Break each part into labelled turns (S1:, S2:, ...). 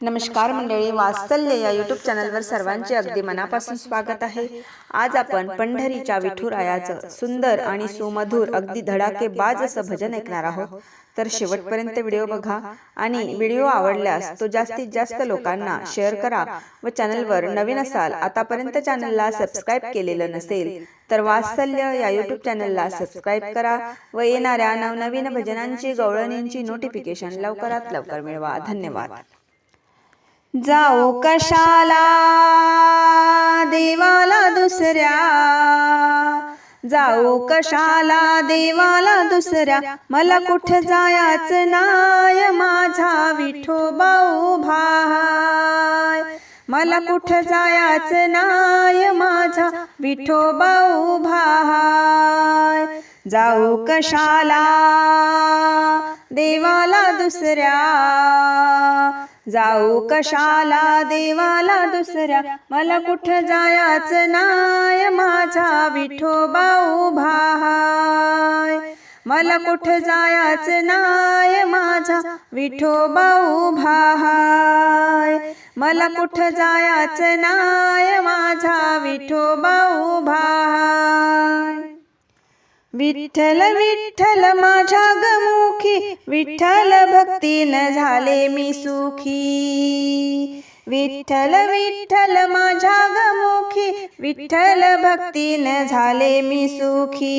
S1: नमस्कार मंडळी वात्सल्य या यूट्यूब चॅनलवर सर्वांचे अगदी मनापासून स्वागत आहे. आज आपण पंढरीच्या विठुरायाचं सुंदर आणि सुमधुर अगदी धडाकेबाज असं भजन ऐकणार आहोत. तर शेवटपर्यंत व्हिडिओ बघा आणि व्हिडिओ आवडल्यास तो जास्तीत जास्त लोकांना शेअर करा व चॅनलवर नवीन असाल आतापर्यंत चॅनलला सबस्क्राईब केलेलं नसेल तर वात्सल्य या यूट्यूब चॅनलला सबस्क्राईब करा व येणाऱ्या नवनवीन भजनांची गवळणींची नोटिफिकेशन लवकरात लवकर मिळवा. धन्यवाद. जाऊ कशाला? देवाला दुसऱ्या. जाऊ कशाला? देवाला दुसऱ्या. मला कुठं जायाच नाय? माझा विठोबा भाय. मला कुठं जायाच नाय? माझा विठोबा भाय. जाऊ कशाला? देवाला दुसऱ्या. जाऊ कशाला? देवाला दुसऱ्या. मला कुठं जायाच नाय? माझा विठोबा उभाय मला कुठं जायाच नाय? माझा विठोबा उभाय मला कुठं जायाच नाय? माझा विठोबा उभाय विठ्ठल विठ्ठल माझ्या गमुखी विठ्ठल भक्तीन झाले मी सुखी. विठ्ठल विठ्ठल माझ्या गमुखी विठ्ठल भक्तीन झाले मी सुखी.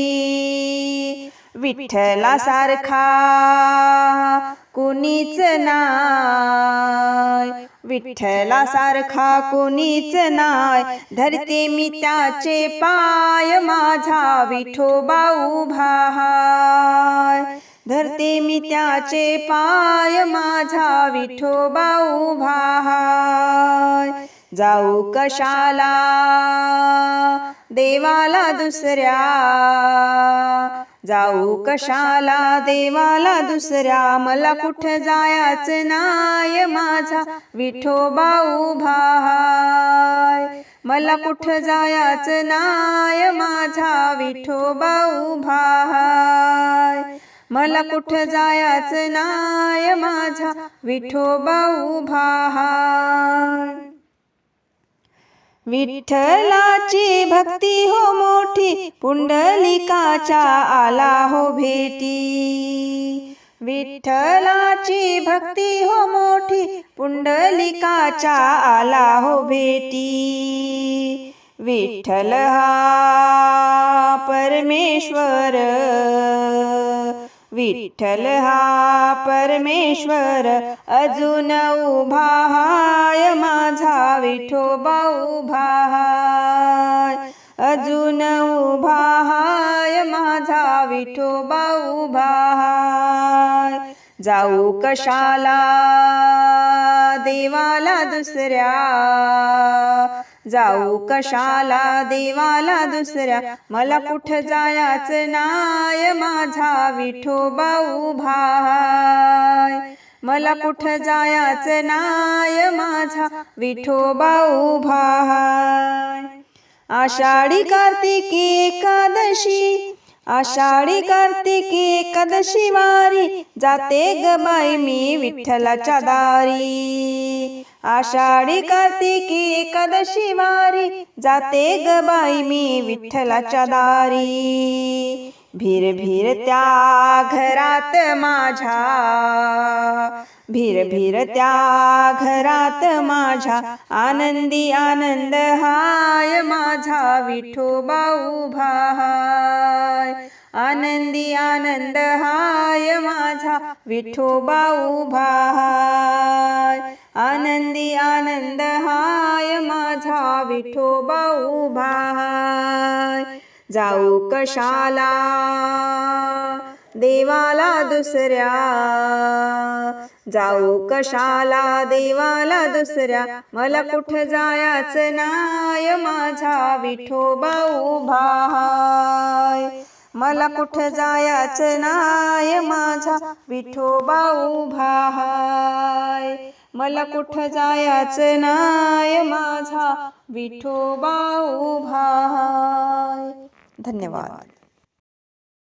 S1: विठ्ठला सारखा कुणीच नाय विठ्ठला सारखा कुणीच नाय धरते मी त्याचे पाय माझा विठोबा उभाय धरते मी त्याचे पाय माझा विठोबा उभाय जाऊ कशाला? देवाला दुसऱ्या जाऊ कशाला देवाला दुसऱ्या? मला कुठं जायाच नाय माझा? विठोबा उभाय मला कुठ जायाच नाय माझा? विठोबा उभाय मला कुठं जायाच नाय माझा? विठोबा उभाय विठ्ठलाची भक्ती हो मोठी पुंडलिकाच्या आला हो भेटी. विठ्ठलाची भक्ती हो मोठी पुंडलिकाच्या आला हो भेटी. विठ्ठल हा परमेश्वर विठ्ठल हा परमेश्वर अजून उभा हाय माझा विठोबा उभा विठोबा उभा जाऊ कशाला? देवाला दुसऱ्या. जाऊ कशाला? देवाला दुसऱ्या. मला कुठं जायाच नाय माझा विठोबा उभाय मला कुठं जायाच नाय माझा विठोबा उभाय आषाढी कार्तिकी एकादशी आषाढी कार्तिकी एकादशी वारी जाते ग बाई मी विठ्ठलाच्या दारी. आषाढी कार्तिकी एकादशी वारी जाते ग बाई मी विठ्ठलाच्या दारी. भीर भीर त्या घरात माझ्या भीर भीर त्या घरात माझ्या आनंदी आनंद हाय माझा विठोबा उभा हाय. आनंदी आनंद हाय माझा विठोबा उभा हाय आनंदी आनंद हाय माझा विठोबा उभा हाय जाऊ कशाला? देवाला दुसऱ्या. जाऊ कशाला? देवाला दुसऱ्या. मला कुठं जायाच नाय माझा विठोबा उभा हाय मला कुठं जायाच नाय माझा विठोबा उभा हाय मला कुठं जायाच नाय माझा विठोबा उभा हाय धन्यवाद.